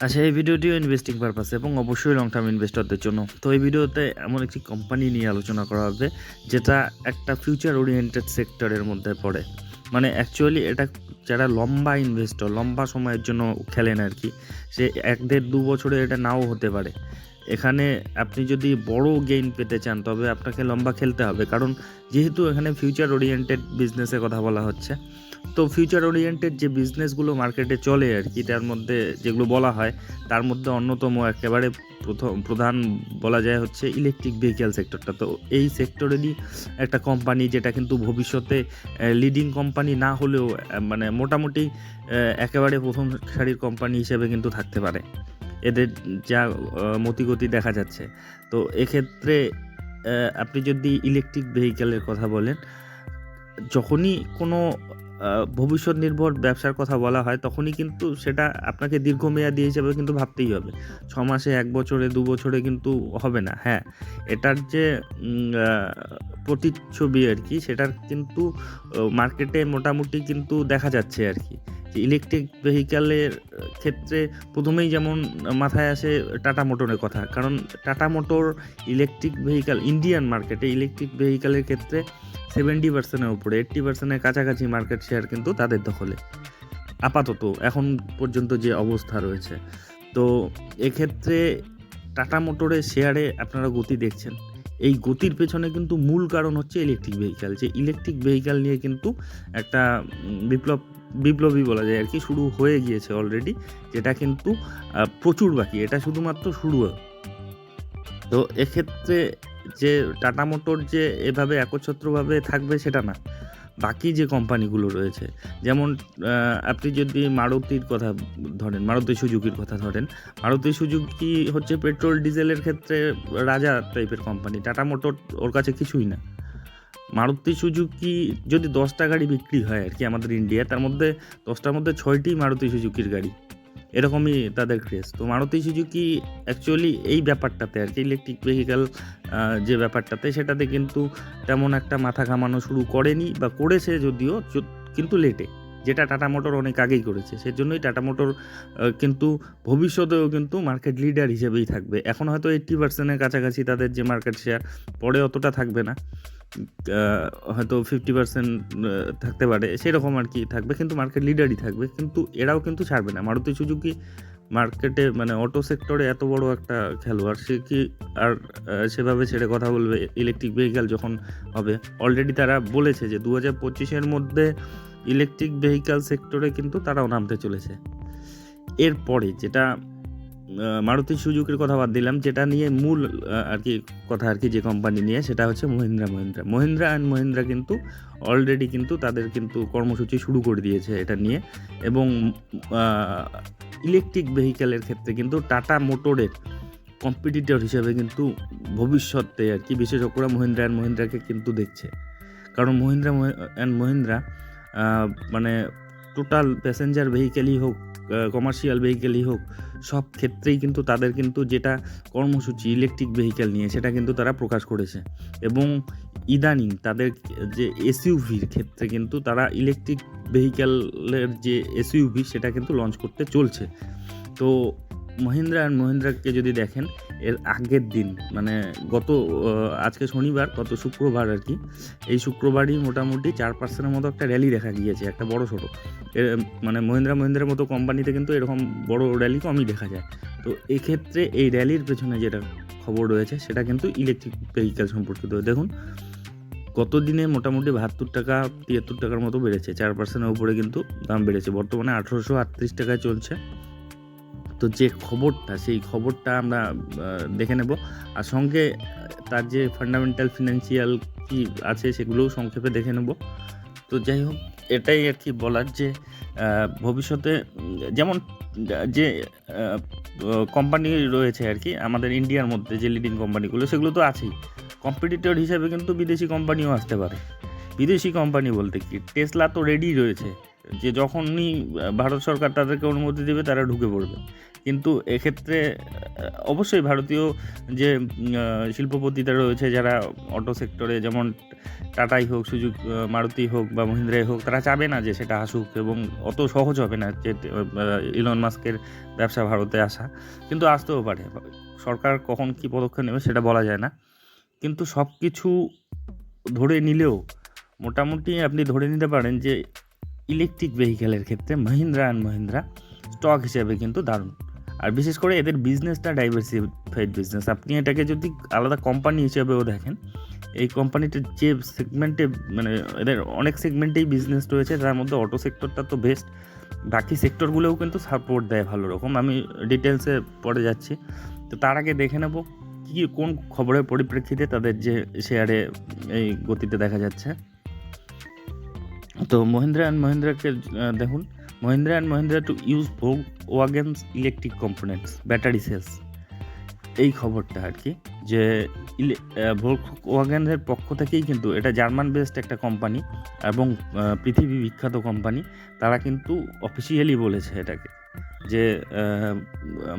আচ্ছা এই ভিডিওটিও investing purpose এবং অবশ্যই লং টার্ম ইনভেস্টরদের জন্য। তো এই ভিডিওতে এমন একটি কোম্পানি নিয়ে আলোচনা করা হবে, যেটা একটা ফিউচার ওরিয়েন্টেড সেক্টরের মধ্যে পড়ে। মানে অ্যাকচুয়ালি এটা যারা লম্বা ইনভেস্টর লম্বা সময়ের জন্য খেলেন আর কি, সে এক দেড় দু বছরে এটা নাও হতে পারে। এখানে আপনি যদি বড় গেইন পেতে চান, তবে আপনাকে লম্বা খেলতে হবে। কারণ যেহেতু এখানে ফিউচার ওরিয়েন্টেড বিজনেসের কথা বলা হচ্ছে, তো ফিউচার ওরিয়েন্টেড যে বিজনেসগুলো মার্কেটে চলে আর কি, তার মধ্যে যেগুলো বলা হয়, তার মধ্যে অন্যতম একেবারে প্রথম, প্রধান বলা যায় হচ্ছে ইলেকট্রিক ভেহিক্যাল সেক্টরটা তো এই সেক্টরেরই একটা কোম্পানি যেটা কিন্তু ভবিষ্যতে লিডিং কোম্পানি না হলেও মানে মোটামুটি একেবারে প্রথম সারির কোম্পানি হিসেবে কিন্তু থাকতে পারে। এদের যা মতিগতি দেখা যাচ্ছে। তো এক্ষেত্রে আপনি যদি ইলেকট্রিক ভেহিক্যালের কথা বলেন, যখনই কোনো ভবিষ্যৎ নির্ভর ব্যবসার কথা বলা হয়, তখনই কিন্তু সেটা আপনাকে দীর্ঘমেয়াদী হিসেবে কিন্তু ভাবতেই হবে। ছ মাসে, এক বছরে, দু বছরে কিন্তু হবে না হ্যাঁ। এটার যে প্রতিচ্ছবি আর কি, সেটার কিন্তু মার্কেটে মোটামুটি কিন্তু দেখা যাচ্ছে আর কি। ইলেকট্রিক ভেহিক্যালের ক্ষেত্রে প্রথমেই যেমন মাথায় আসে টাটা মোটরের কথা, কারণ Tata motor electric vehicle Indian মার্কেটে ইলেকট্রিক ভেহিক্যালের ক্ষেত্রে সেভেন্টি পার্সেন্টের উপরে এইট্টি পার্সেন্টের কাছাকাছি মার্কেট শেয়ার কিন্তু তাদের দখলে। আপাতত এখন পর্যন্ত যে অবস্থা রয়েছে। তো এক্ষেত্রে টাটা মোটরের শেয়ারে আপনারা গতি দেখছেন। এই গতির পেছনে কিন্তু মূল কারণ হচ্ছে ইলেকট্রিক ভেহিক্যাল যে ইলেকট্রিক ভেহিক্যাল নিয়ে কিন্তু একটা বিপ্লব বিপ্লবী বলা যায় আর কি, শুরু হয়ে গিয়েছে অলরেডি যেটা কিন্তু প্রচুর বাকি, এটা শুধুমাত্র শুরু। তো এক্ষেত্রে যে টাটা মোটর যে এভাবে একচ্ছত্রভাবে থাকবে সেটা না, বাকি যে কোম্পানিগুলো রয়েছে, যেমন আপনি যদি মারুতির কথা ধরেন, মারুতি সুজুকির কথা ধরেন, মারুতি সুজুকি হচ্ছে পেট্রোল ডিজেলের ক্ষেত্রে রাজা টাইপের কোম্পানি টাটা মোটর ওর কাছে কিছুই না। মারুতি সুজুকি যদি দশটা গাড়ি বিক্রি হয় আর কি আমাদের ইন্ডিয়া তার মধ্যে দশটার মধ্যে ছয়টি মারুতি সুজুকির গাড়ি। এরকমই তাদের ক্রেজ তো মারুতি সুজুকি অ্যাকচুয়ালি এই ব্যাপারটাতে আর কি ইলেকট্রিক ভেহিক্যাল যে ব্যাপারটাতে, সেটাতে কিন্তু তেমন একটা মাথা ঘামানো শুরু করেনি বা করেছে যদিও কিন্তু লেটে যেটা টাটা মোটর অনেক আগেই করেছে, সেজন্যই টাটা মোটর কিন্তু ভবিষ্যতেও কিন্তু মার্কেট লিডার হিসেবেই থাকবে। এখন হয়তো এইট্টি পার্সেন্টের কাছাকাছি তাদের যে মার্কেট শেয়ার পরে অতটা থাকবে না। হয়তো ফিফটি পার্সেন্ট থাকতে পারে, সেরকম আর কি থাকবে, কিন্তু মার্কেট লিডারই থাকবে, কিন্তু এরাও কিন্তু ছাড়বে না। মারুতি সুজুকি মার্কেটে মানে অটো সেক্টরে এত বড় একটা খেলোয়াড়, সে কি আর সেভাবে ছেড়ে কথা বলবে ইলেকট্রিক ভেহিক্যাল যখন হবে? অলরেডি তারা বলেছে যে দু হাজার পঁচিশের মধ্যে ইলেকট্রিক ভেহিক্যাল সেক্টরে কিন্তু তারাও নামতে চলেছে। এরপরে যেটা মারুতি সুজুকির কথা বাদ দিলাম, যেটা নিয়ে মূল আর কি কথা আর কি যে কোম্পানি নিয়ে, সেটা হচ্ছে মহিন্দ্রা মহিন্দ্রা। মহিন্দ্রা অ্যান্ড মহিন্দ্রা কিন্তু অলরেডি কিন্তু তাদের কিন্তু কর্মসূচি শুরু করে দিয়েছে এটা নিয়ে। এবং ইলেকট্রিক ভেহিক্যালের ক্ষেত্রে কিন্তু টাটা মোটরের কম্পিটিটর হিসেবে কিন্তু ভবিষ্যতে আর কি বিশেষজ্ঞরা মহিন্দ্রা অ্যান্ড মহিন্দ্রাকে কিন্তু দেখছে। কারণ মহিন্দ্রা অ্যান্ড মহিন্দ্রা মানে টোটাল প্যাসেঞ্জার ভেহিক্যালই হোক কমার্শিয়াল ভেহিকেলই হোক, সব ক্ষেত্রেই কিন্তু তাদের কিন্তু যেটা কর্মসূচি ইলেকট্রিক ভেহিকেল নিয়ে, সেটা কিন্তু তারা প্রকাশ করেছে। এবং ইদানিং তাদের যে এসইউভির ক্ষেত্রে কিন্তু তারা ইলেকট্রিক ভেহিক্যালের যে এসইউভি সেটা কিন্তু লঞ্চ করতে চলছে। তো মহিন্দ্রা অ্যান্ড মহিন্দ্রাকে যদি দেখেন, এর আগের দিন মানে গত আজকে শনিবার, গত শুক্রবার আর কি, এই শুক্রবারই মোটামুটি চার পার্সেন্টের মতো একটা র্যালি দেখা গিয়েছে, একটা বড় ছোটো মানে মহিন্দ্রা মহিন্দ্রার মতো কোম্পানিতে কিন্তু এরকম বড় র্যালি কমই দেখা যায়। তো এক্ষেত্রে এই র্যালির পেছনে যেটা খবর রয়েছে, সেটা কিন্তু ইলেকট্রিক ভেহিক্যাল সম্পর্কিত। দেখুন, গত দিনে মোটামুটি বাহাত্তর টাকা, তিয়াত্তর টাকার মতো বেড়েছে, চার পার্সেন্টের উপরে কিন্তু দাম বেড়েছে। বর্তমানে আঠেরোশো আটত্রিশ টাকায় চলছে। তো যে খবরটা, সেই খবরটা আমরা দেখে নেব। আর সঙ্গে তার যে ফান্ডামেন্টাল ফিনান্সিয়াল কি আছে সেগুলোও সংক্ষেপে দেখে নেব। তো যাই হোক, এটাই আর কি বলার যে ভবিষ্যতে যেমন যে কোম্পানি রয়েছে আর কি, আমাদের ইন্ডিয়ার মধ্যে যে লিডিং কোম্পানিগুলো সেগুলো তো আছেই। কম্পিটিটর হিসেবে কিন্তু বিদেশি কোম্পানিও আসতে পারে। বিদেশি কোম্পানি বলতে কি? টেসলা তো রেডি রয়েছে। যে যখনই ভারত সরকার তাদেরকে অনুমতি দেবে, তারা ঢুকে পড়বে। কিন্তু এক্ষেত্রে অবশ্যই ভারতীয় যে শিল্পপতিরা রয়েছে, যারা অটো সেক্টরে যেমন টাটাই হোক সুযোগ মারুতি হোক বা মহিন্দ্রাই হোক, তারা চাবে না যে সেটা আসুক এবং অত সহজ হবে না যে ইলন মাস্কের ব্যবসা ভারতে আসা। কিন্তু আসতেও পারে। সরকার কখন কী পদক্ষেপ নেবে সেটা বলা যায় না। কিন্তু সব কিছু ধরে নিলেও, মোটামুটি আপনি ধরে নিতে পারেন যে ইলেকট্রিক ভেহিকেলের ক্ষেত্রে মহিন্দ্রা অ্যান্ড মহিন্দ্রা স্টক হিসেবে কিন্তু দারুণ। আর বিশেষ করে এদের বিজনেসটা ডাইভার্সিফাইড বিজনেস আপনি এটাকে যদি আলাদা কোম্পানি হিসেবেও দেখেন, এই কোম্পানিটার যে সেগমেন্টে মানে এদের অনেক সেগমেন্টেই বিজনেস রয়েছে তার মধ্যে অটো সেক্টরটা তো বেস্ট বাকি সেক্টরগুলোও কিন্তু সাপোর্ট দেয় ভালো রকম। আমি ডিটেলসে পরে যাচ্ছি। তো তার আগে দেখে নেব কী কোন খবরের পরিপ্রেক্ষিতে তাদের যে শেয়ারে এই গতিতে দেখা যাচ্ছে। তো মহিন্দ্রা অ্যান্ড মহিন্দ্রাকে দেখুন, Mahindra and Mahindra to use Volkswagen's electric components battery cells এই খবরটা আর কি, যে ভোগ ওয়াগেনের পক্ষ থেকেই কিন্তু এটা জার্মান বেসড একটা কোম্পানি এবং পৃথিবী বিখ্যাত কোম্পানি তারা কিন্তু অফিসিয়ালি বলেছে এটাকে, যে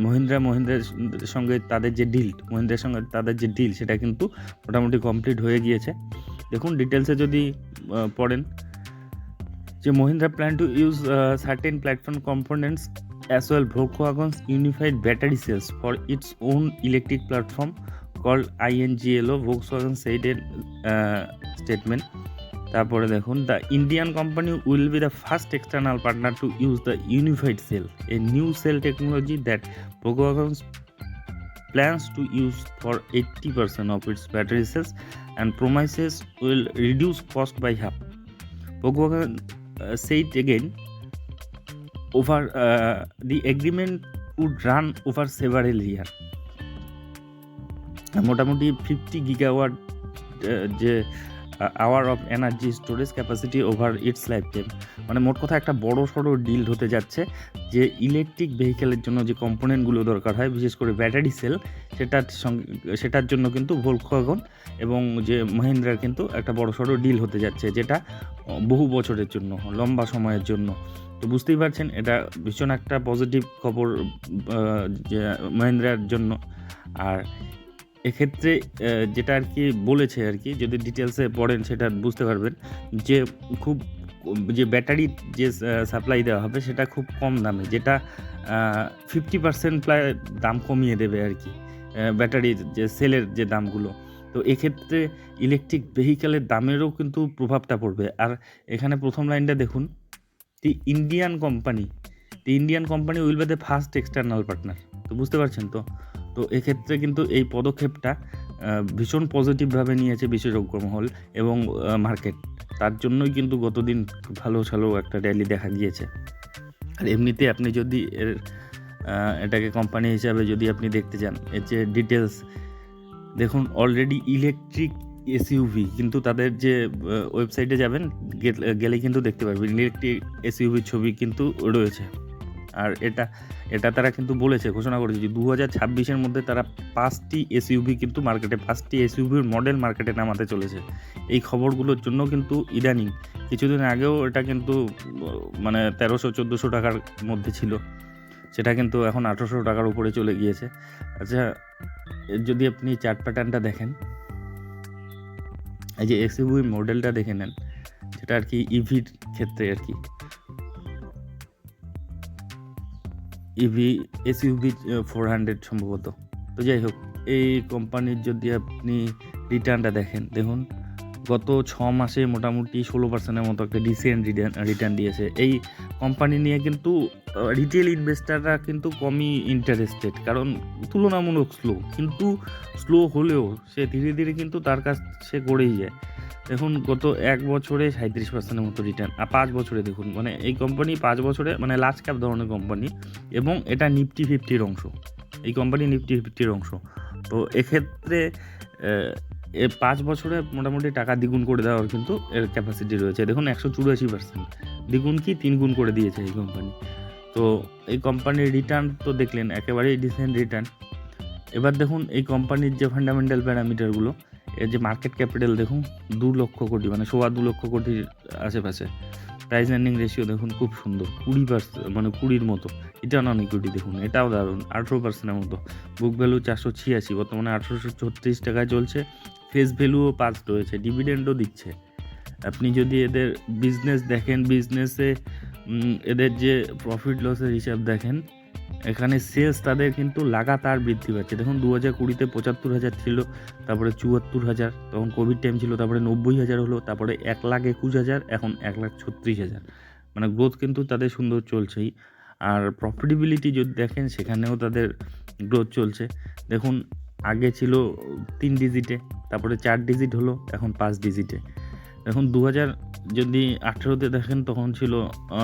মহিন্দ্রা, মহিন্দ্রার সঙ্গে তাদের যে ডিল মহিন্দ্রার সঙ্গে তাদের যে ডিল সেটা কিন্তু মোটামুটি কমপ্লিট হয়ে গিয়েছে। দেখুন ডিটেলসে যদি পড়েন যে Mahindra plan to use certain platform components as well Volkswagen's unified battery cells for its own electric platform call INGLO Volkswagen সেইডের statement তারপরে দেখুন the Indian company will be the first external partner to use the unified cell a new cell technology that Volkswagen's plans to use for eighty percent of its battery cells and promises will reduce cost by half ভোকো again said again over uh, the agreement would run over several years মোটামুটি fifty gigawatt যে hour of energy storage capacity over its lifetime মানে মোট কথা একটা বড় সড়ো deal হতে যাচ্ছে যে ইলেকট্রিক ভেহিকেলের জন্য যে কম্পোনেন্টগুলো দরকার হয়, বিশেষ করে ব্যাটারি সেল সেটার সঙ্গে, সেটার জন্য কিন্তু ভোলকোয়াগন এবং যে মহিন্দ্রার কিন্তু একটা বড় সড়ো ডিল হতে যাচ্ছে যেটা বহু বছরের জন্য, লম্বা সময়ের জন্য। তো বুঝতেই পারছেন, এটা ভীষণ একটা পজিটিভ খবর মহিন্দ্রার জন্য। আর এক্ষেত্রে যেটা আর কি বলেছে আর কি যদি ডিটেলসে পড়েন সেটা বুঝতে পারবেন, যে খুব, যে ব্যাটারির যে সাপ্লাই দেওয়া হবে সেটা খুব কম দামে, যেটা ফিফটি পার্সেন্ট প্রায় দাম কমিয়ে দেবে আর কি ব্যাটারির যে সেলের যে দামগুলো। তো এক্ষেত্রে ইলেকট্রিক ভেহিক্যালের দামেরও কিন্তু প্রভাবটা পড়বে। আর এখানে প্রথম লাইনটা দেখুন the Indian company the Indian company will be the first external partner তো বুঝতে পারছেন তো? তো এক্ষেত্রে কিন্তু এই পদক্ষেপটা ভীষণ পজিটিভভাবে নিয়েছে বিশেষজ্ঞ মহল এবং মার্কেট তার জন্যই কিন্তু গতদিন ভালো ভালো একটা র্যালি দেখা গিয়েছে। আর এমনিতে আপনি যদি এর এটাকে কোম্পানি হিসাবে যদি আপনি দেখতে চান, এর যে ডিটেলস দেখুন অলরেডি ইলেকট্রিক এসইউভি কিন্তু তাদের যে ওয়েবসাইটে যাবেন, গেলে কিন্তু দেখতে পারবেন। ইলেকট্রিক এসইউভির ছবি কিন্তু রয়েছে। আর এটা এটা তারা কিন্তু বলেছে, ঘোষণা করেছে যে দু হাজার ছাব্বিশের মধ্যে তারা পাঁচটি এসইউভি কিন্তু মার্কেটে, পাঁচটি এসইউভির মডেল মার্কেটে নামাতে চলেছে। এই খবরগুলোর জন্য কিন্তু ইদানিং, কিছুদিন আগেও এটা কিন্তু মানে তেরোশো, চোদ্দোশো টাকার মধ্যে ছিল। সেটা কিন্তু এখন আঠেরোশো টাকার উপরে চলে গিয়েছে। আচ্ছা যদি আপনি চার্ট প্যাটার্নটা দেখেন, এই যে এসইউভি মডেলটা দেখে নেন, সেটা আর কি ইভির ক্ষেত্রে আর কি। ইভি এসইউভি ফোর হান্ড্রেড সম্ভবত। তো যাই হোক এই কোম্পানির যদি আপনি রিটার্নটা দেখেন, দেখুন, গত ছ মাসে মোটামুটি ষোলো পার্সেন্টের মতো একটা ডিসেন্ট রিটার্ন রিটার্ন দিয়েছে। এই কোম্পানি নিয়ে কিন্তু রিটেল ইনভেস্টাররা কিন্তু কমই ইন্টারেস্টেড কারণ তুলনামূলক স্লো কিন্তু স্লো হলেও সে ধীরে ধীরে কিন্তু তার কাছ সে করেই যায়। দেখুন, গত এক বছরে সাঁত্রিশ পার্সেন্টের মতো রিটার্ন আর পাঁচ বছরে দেখুন মানে এই কোম্পানি পাঁচ বছরে মানে লার্জ ক্যাপ ধরনের কোম্পানি এবং এটা নিফটি ফিফটির অংশ। এই কোম্পানি নিফটি ফিফটির অংশ। তো এক্ষেত্রে এ পাঁচ বছরে মোটামুটি টাকা দ্বিগুণ করে দেওয়ার কিন্তু এর ক্যাপাসিটি রয়েছে। দেখুন, একশো চুরাশি পার্সেন্ট দ্বিগুণ কি? তিন গুণ করে দিয়েছে এই কোম্পানি তো এই কোম্পানির রিটার্ন তো দেখলেন, একেবারেই ডিসেন্ট রিটার্ন এবার দেখুন এই কোম্পানির যে ফান্ডামেন্টাল প্যারামিটারগুলো এর যে মার্কেট ক্যাপিটাল দেখুন দু লক্ষ কোটি মানে সোয়া দু লক্ষ কোটির আশেপাশে। প্রাইস আর্নিং রেশিও দেখুন খুব সুন্দর, কুড়ি পার্সেন্ট মানে কুড়ির মতো। রিটার্ন অন ইকুইটি দেখুন, এটাও দারুণ, আঠেরো পার্সেন্টের মতো। বুক ভ্যালু চারশো ছিয়াশি, বর্তমানে আঠেরোশো ছত্রিশ টাকায় চলছে। ফেস ভ্যালুও পাঁচ রয়েছে ডিভিডেন্ডও দিচ্ছে। আপনি যদি এদের বিজনেস দেখেন বিজনেসে এদের যে প্রফিট লসের হিসাব দেখেন এখানে সেলস তাদের কিন্তু লাগাতার বৃদ্ধি পাচ্ছে। দেখুন দু হাজার কুড়িতে পঁচাত্তর হাজার ছিল, তারপরে চুয়াত্তর হাজার, তখন কোভিড টাইম ছিল, তারপরে নব্বই হাজার হলো, তারপরে এক লাখ একুশ হাজার, এখন এক লাখ ছত্রিশ হাজার। মানে গ্রোথ কিন্তু তাদের সুন্দর চলছেই। আর প্রফিটেবিলিটি যদি দেখেন, সেখানেও তাদের গ্রোথ চলছে। দেখুন, আগে ছিল তিন ডিজিটে তারপরে চার ডিজিট হলো, এখন পাঁচ ডিজিটে এখন দু হাজার যদি আঠেরোতে দেখেন, তখন ছিল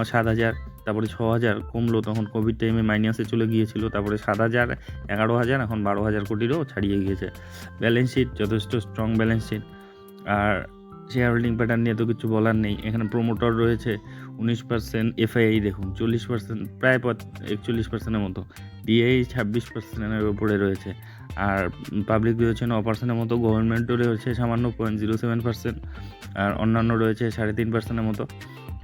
সাত হাজার। তারপরে ছ হাজার কমলো, তখন কোভিড টাইমে মাইনাসে চলে গিয়েছিল, তারপরে সাত হাজার এগারো হাজার এখন বারো হাজার কোটিরও ছাড়িয়ে গিয়েছে। ব্যালেন্স শিট যথেষ্ট স্ট্রং ব্যালেন্স শিট আর শেয়ার হোল্ডিং প্যাটার্ন নিয়ে তো কিছু বলার নেই। এখানে প্রোমোটর রয়েছে, উনিশ পার্সেন্ট এফআইআই দেখুন, চল্লিশ পার্সেন্ট প্রায় একচল্লিশ পার্সেন্টের মতো। ডিআই ছাব্বিশ পার্সেন্টের উপরে রয়েছে। আর পাবলিক রয়েছে ন পার্সেন্টের মতো গভর্নমেন্টও রয়েছে সামান্য পয়েন্ট জিরো সেভেন পার্সেন্ট আর অন্যান্য রয়েছে সাড়ে তিন পার্সেন্টের মতো।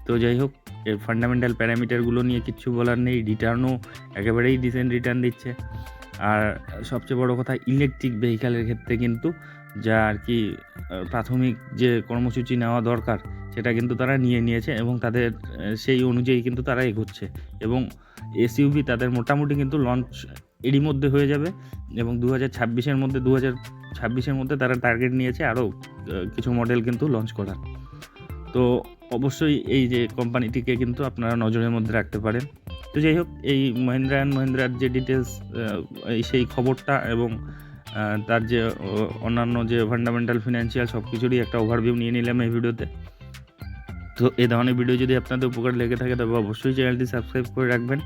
তো যাই হোক এর ফান্ডামেন্টাল প্যারামিটারগুলো নিয়ে কিচ্ছু বলার নেই রিটার্নও একেবারেই ডিসেন্ট রিটার্ন দিচ্ছে। আর সবচেয়ে বড় কথা ইলেকট্রিক ভেহিক্যালের ক্ষেত্রে কিন্তু যা আর কি প্রাথমিক যে কর্মসূচি নেওয়া দরকার, সেটা কিন্তু তারা নিয়ে নিয়েছে এবং তাদের সেই অনুযায়ী কিন্তু তারা এগোচ্ছে। এবং এসইউভি তাদের মোটামুটি কিন্তু লঞ্চ এরই মধ্যে হয়ে যাবে এবং দু হাজার ছাব্বিশের মধ্যে দু হাজার ছাব্বিশের মধ্যে তারা টার্গেট নিয়েছে আরও কিছু মডেল কিন্তু লঞ্চ করার। তো অবশ্যই এই যে কোম্পানিটিকে কিন্তু আপনারা নজরের মধ্যে রাখতে পারেন। তো যাই হোক, এই মহিন্দ্রা অ্যান্ড মহিন্দ্রার যে ডিটেলস সেই খবরটা এবং তার যে অন্যান্য যে ফান্ডামেন্টাল ফিনান্সিয়াল সব কিছুরই একটা ওভারভিউ নিয়ে নিলাম এই ভিডিওতে। তো এ ধরনের ভিডিও যদি আপনাদের উপকার লেগে থাকে, তবে অবশ্যই চ্যানেলটি সাবস্ক্রাইব করে রাখবেন।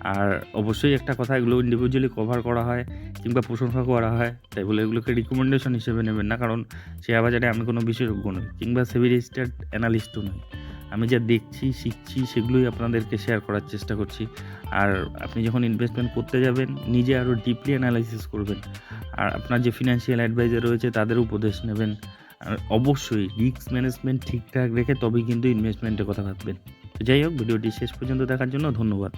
আর অবশ্যই একটা কথা, এগুলো ইন্ডিভিজুয়ালি কভার করা হয় কিংবা প্রশংসা করা হয়, তাই বলে এগুলোকে রিকমেন্ডেশন হিসেবে নেবেন না। কারণ শেয়ার বাজারে আমি কোনো বিশেষজ্ঞ নই কিংবা সেভি রেজিস্টার্ড অ্যানালিস্টও নই। আমি যা দেখছি, শিখছি, সেগুলোই আপনাদেরকে শেয়ার করার চেষ্টা করছি। আর আপনি যখন ইনভেস্টমেন্ট করতে যাবেন, নিজে আরও ডিপলি অ্যানালাইসিস করবেন। আর আপনার যে ফিনান্সিয়াল অ্যাডভাইজার রয়েছে, তাদের উপদেশ নেবেন। আর অবশ্যই রিস্ক ম্যানেজমেন্ট ঠিকঠাক রেখে তবেই কিন্তু ইনভেস্টমেন্টের কথা ভাববেন। তো যাই হোক, ভিডিওটি শেষ পর্যন্ত দেখার জন্য ধন্যবাদ।